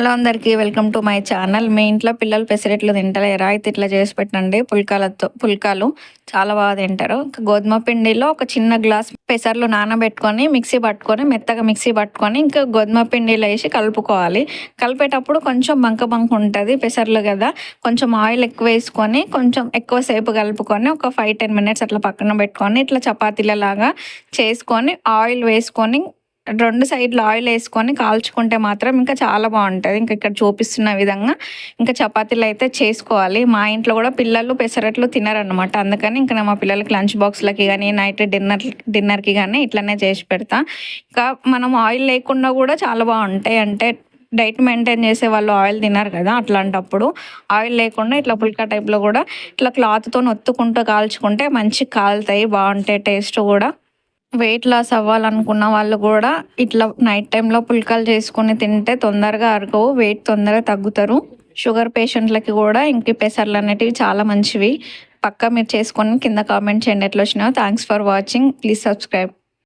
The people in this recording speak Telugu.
హలో అందరికీ వెల్కమ్ టు మై ఛానల్. మీ ఇంట్లో పిల్లలు పెసరెట్లు తింటలేరా? అయితే ఇట్లా చేసి పెట్టండి. పుల్కాలతో పుల్కాలు చాలా బాగా తింటారు. ఇంకా గోధుమ పిండిలో ఒక చిన్న గ్లాస్ పెసర్లు నానబెట్టుకొని మిక్సీ పట్టుకొని మెత్తగా మిక్సీ పట్టుకొని ఇంకా గోధుమ పిండిలో వేసి కలుపుకోవాలి. కలిపేటప్పుడు కొంచెం బంక బంక ఉంటుంది పెసర్లు కదా. కొంచెం ఆయిల్ ఎక్కువ వేసుకొని కొంచెం ఎక్కువసేపు కలుపుకొని ఒక ఫైవ్ టెన్ మినిట్స్ అట్లా పక్కన పెట్టుకొని ఇట్లా చపాతీల లాగా చేసుకొని ఆయిల్ వేసుకొని రెండు సైడ్లు ఆయిల్ వేసుకొని కాల్చుకుంటే మాత్రం ఇంకా చాలా బాగుంటుంది. ఇంకా ఇక్కడ చూపిస్తున్న విధంగా ఇంకా చపాతీలు అయితే చేసుకోవాలి. మా ఇంట్లో కూడా పిల్లలు పెసరట్లు తినరనమాట అందుకని ఇంకా మా పిల్లలకి లంచ్ బాక్స్లకి కానీ నైట్ డిన్నర్ డిన్నర్కి కానీ ఇట్లనే చేసి పెడతా. ఇంకా మనం ఆయిల్ లేకుండా కూడా చాలా బాగుంటాయి. అంటే డైట్ మెయింటైన్ చేసే వాళ్ళు ఆయిల్ తినరు కదా అట్లాంటప్పుడు. ఆయిల్ లేకుండా ఇట్లా పుల్కా టైప్లో కూడా ఇట్లా క్లాత్తో ఒత్తుకుంటూ కాల్చుకుంటే మంచి కాలుతాయి బాగుంటాయి టేస్ట్ కూడా. వెయిట్ లాస్ అవ్వాలనుకున్న వాళ్ళు కూడా ఇట్లా నైట్ టైంలో పుల్కాలు చేసుకుని తింటే తొందరగా అరగవు వెయిట్ తొందరగా తగ్గుతారు. షుగర్ పేషెంట్లకి కూడా ఇంక పెసర్లు అనేటివి చాలా మంచివి. పక్కా మీరు చేసుకొని కింద కామెంట్ చేయండి ఎట్లా వచ్చినా thanks for watching please subscribe